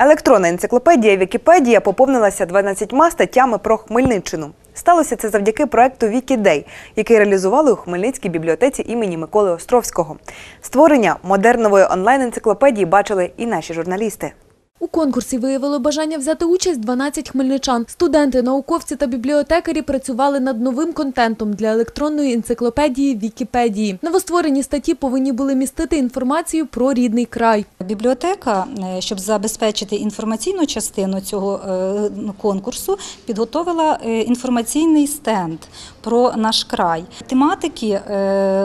Електронна енциклопедія Вікіпедія поповнилася 12 статтями про Хмельниччину. Сталося це завдяки проекту Вікідей, який реалізували у Хмельницькій бібліотеці імені Миколи Островського. Створення модернової онлайн-енциклопедії бачили і наші журналісти. У конкурсі виявили бажання взяти участь 12 хмельничан. Студенти, науковці та бібліотекарі працювали над новим контентом для електронної енциклопедії Вікіпедії. Новостворені статті повинні були містити інформацію про рідний край. Бібліотека, е, щоб забезпечити інформаційну частину цього е, конкурсу, підготовила е, інформаційний стенд про наш край. Тематики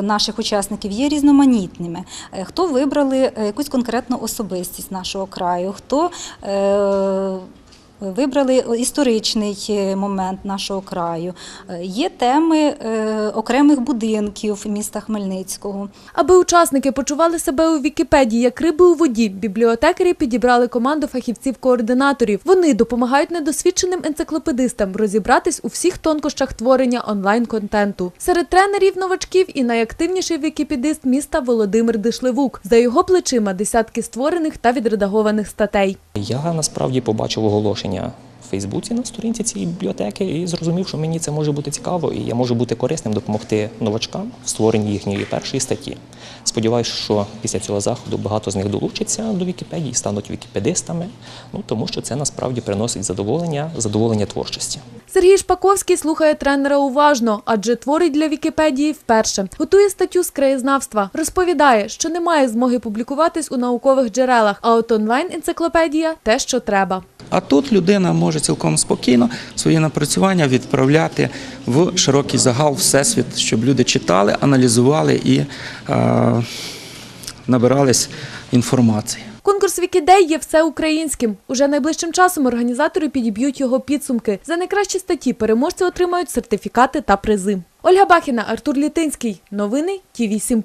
наших учасників є різноманітними. Хто вибрали якусь конкретну особистість нашого краю, хто е, Вибрали історичний е, момент нашого краю. Е, Є теми е, окремих будинків міста Хмельницького. Аби учасники почували себе у Вікіпедії як риби у воді, бібліотекарі підібрали команду фахівців-координаторів. Вони допомагають недосвідченим енциклопедистам розібратись у всіх тонкощах творення онлайн-контенту. Серед тренерів новачків і найактивніший вікіпедист міста Володимир Дишливук. За його плечима десятки створених та відредагованих статей. Я насправді побачив оголошення в Фейсбуці на сторінці цієї бібліотеки і зрозумів, що мені це може бути цікаво, і я можу бути корисним допомогти новачкам в створенні їхньої першої статті. Сподіваюсь, що після цього заходу багато з них долучаться до Вікіпедії, стануть вікіпедистами, ну тому що це насправді приносить задоволення, задоволення творчості. Сергій Шпаковський слухає тренера уважно, адже творить для Вікіпедії вперше. Готує статтю з краєзнавства. Розповідає, що немає змоги публікуватись у наукових джерелах, а от онлайн-енциклопедія те, що треба. А тут людина може цілком спокійно свої напрацювання відправляти в широкий загал всесвіт, щоб люди читали, аналізували і е, набирались інформації. Конкурс Вікідей є всеукраїнським. Уже найближчим часом організатори підіб'ють його підсумки. За найкращі статті переможці отримають сертифікати та призи. Ольга Бахіна, Артур Літинський. Новини Ті 8